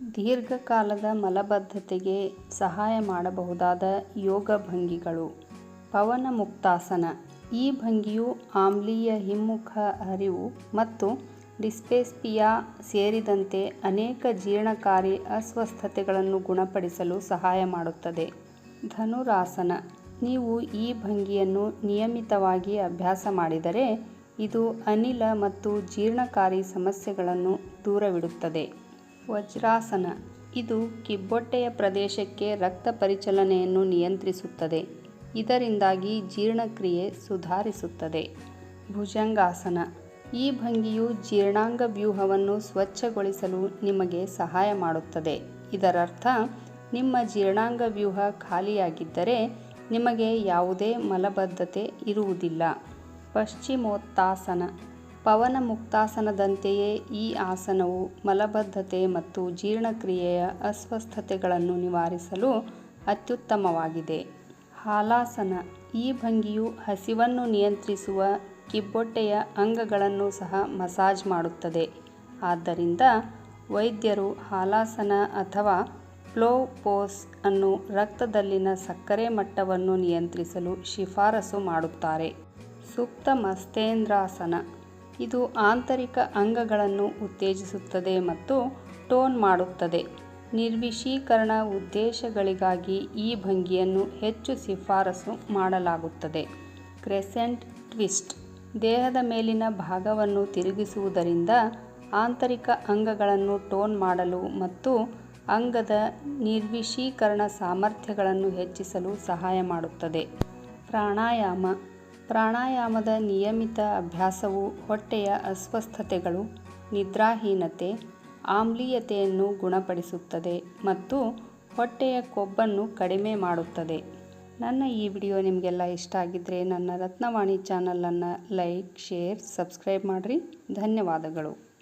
ದೀರ್ಘಕಾಲದ ಮಲಬದ್ಧತೆಗೆ ಸಹಾಯ ಮಾಡಬಹುದಾದ ಯೋಗ ಭಂಗಿಗಳು. ಪವನ ಮುಕ್ತಾಸನ. ಈ ಭಂಗಿಯು ಆಮ್ಲೀಯ ಹಿಮ್ಮುಖ ಹರಿವು ಮತ್ತು ಡಿಸ್ಪೇಸ್ಪಿಯಾ ಸೇರಿದಂತೆ ಅನೇಕ ಜೀರ್ಣಕಾರಿ ಅಸ್ವಸ್ಥತೆಗಳನ್ನು ಗುಣಪಡಿಸಲು ಸಹಾಯ ಮಾಡುತ್ತದೆ. ಧನುರಾಸನ. ನೀವು ಈ ಭಂಗಿಯನ್ನು ನಿಯಮಿತವಾಗಿ ಅಭ್ಯಾಸ ಮಾಡಿದರೆ ಇದು ಅನಿಲ ಮತ್ತು ಜೀರ್ಣಕಾರಿ ಸಮಸ್ಯೆಗಳನ್ನು ದೂರವಿಡುತ್ತದೆ. ವಜ್ರಾಸನ. ಇದು ಕಿಬ್ಬೊಟ್ಟೆಯ ಪ್ರದೇಶಕ್ಕೆ ರಕ್ತ ಪರಿಚಲನೆಯನ್ನು ನಿಯಂತ್ರಿಸುತ್ತದೆ. ಇದರಿಂದಾಗಿ ಜೀರ್ಣಕ್ರಿಯೆ ಸುಧಾರಿಸುತ್ತದೆ. ಭುಜಂಗಾಸನ. ಈ ಭಂಗಿಯು ಜೀರ್ಣಾಂಗ ವ್ಯೂಹವನ್ನು ಸ್ವಚ್ಛಗೊಳಿಸಲು ನಿಮಗೆ ಸಹಾಯ ಮಾಡುತ್ತದೆ. ಇದರರ್ಥ, ನಿಮ್ಮ ಜೀರ್ಣಾಂಗ ವ್ಯೂಹ ಖಾಲಿಯಾಗಿದ್ದರೆ ನಿಮಗೆ ಯಾವುದೇ ಮಲಬದ್ಧತೆ ಇರುವುದಿಲ್ಲ. ಪಶ್ಚಿಮೋತ್ತಾಸನ. ಪವನ ಮುಕ್ತಾಸನದಂತೆಯೇ ಈ ಆಸನವು ಮಲಬದ್ಧತೆ ಮತ್ತು ಜೀರ್ಣಕ್ರಿಯೆಯ ಅಸ್ವಸ್ಥತೆಗಳನ್ನು ನಿವಾರಿಸಲು ಅತ್ಯುತ್ತಮವಾಗಿದೆ. ಹಾಲಾಸನ ಈ ಭಂಗಿಯು ಹಸಿವನ್ನು ನಿಯಂತ್ರಿಸುವ ಕಿಬ್ಬೊಟ್ಟೆಯ ಅಂಗಗಳನ್ನು ಸಹ ಮಸಾಜ್ ಮಾಡುತ್ತದೆ. ಆದ್ದರಿಂದ ವೈದ್ಯರು ಹಾಲಾಸನ ಅಥವಾ ಫ್ಲೋ ಪೋಸ್ ಅನ್ನು ರಕ್ತದಲ್ಲಿನ ಸಕ್ಕರೆ ಮಟ್ಟವನ್ನು ನಿಯಂತ್ರಿಸಲು ಶಿಫಾರಸು ಮಾಡುತ್ತಾರೆ. ಸುಪ್ತ ಮಸ್ತೇಂದ್ರಾಸನ ಇದು ಆಂತರಿಕ ಅಂಗಗಳನ್ನು ಉತ್ತೇಜಿಸುತ್ತದೆ ಮತ್ತು ಟೋನ್ ಮಾಡುತ್ತದೆ. ನಿರ್ವಿಷೀಕರಣ ಉದ್ದೇಶಗಳಿಗಾಗಿ ಈ ಭಂಗಿಯನ್ನು ಹೆಚ್ಚು ಶಿಫಾರಸು ಮಾಡಲಾಗುತ್ತದೆ. Crescent twist. ದೇಹದ ಮೇಲಿನ ಭಾಗವನ್ನು ತಿರುಗಿಸುವುದರಿಂದ ಆಂತರಿಕ ಅಂಗಗಳನ್ನು ಟೋನ್ ಮಾಡಲು ಮತ್ತು ಅಂಗದ ನಿರ್ವಿಷೀಕರಣ ಸಾಮರ್ಥ್ಯಗಳನ್ನು ಹೆಚ್ಚಿಸಲು ಸಹಾಯ ಮಾಡುತ್ತದೆ. ಪ್ರಾಣಾಯಾಮ. ಪ್ರಾಣಾಯಾಮದ ನಿಯಮಿತ ಅಭ್ಯಾಸವು ಹೊಟ್ಟೆಯ ಅಸ್ವಸ್ಥತೆಗಳು, ನಿದ್ರಾಹೀನತೆ, ಆಮ್ಲೀಯತೆಯನ್ನು ಗುಣಪಡಿಸುತ್ತದೆ ಮತ್ತು ಹೊಟ್ಟೆಯ ಕೊಬ್ಬನ್ನು ಕಡಿಮೆ ಮಾಡುತ್ತದೆ. ನನ್ನ ಈ ವಿಡಿಯೋ ನಿಮಗೆಲ್ಲ ಇಷ್ಟ ಆಗಿದ್ದರೆ ನನ್ನ ರತ್ನವಾಣಿ ಚಾನಲನ್ನು ಲೈಕ್, ಶೇರ್, ಸಬ್ಸ್ಕ್ರೈಬ್ ಮಾಡಿರಿ. ಧನ್ಯವಾದಗಳು.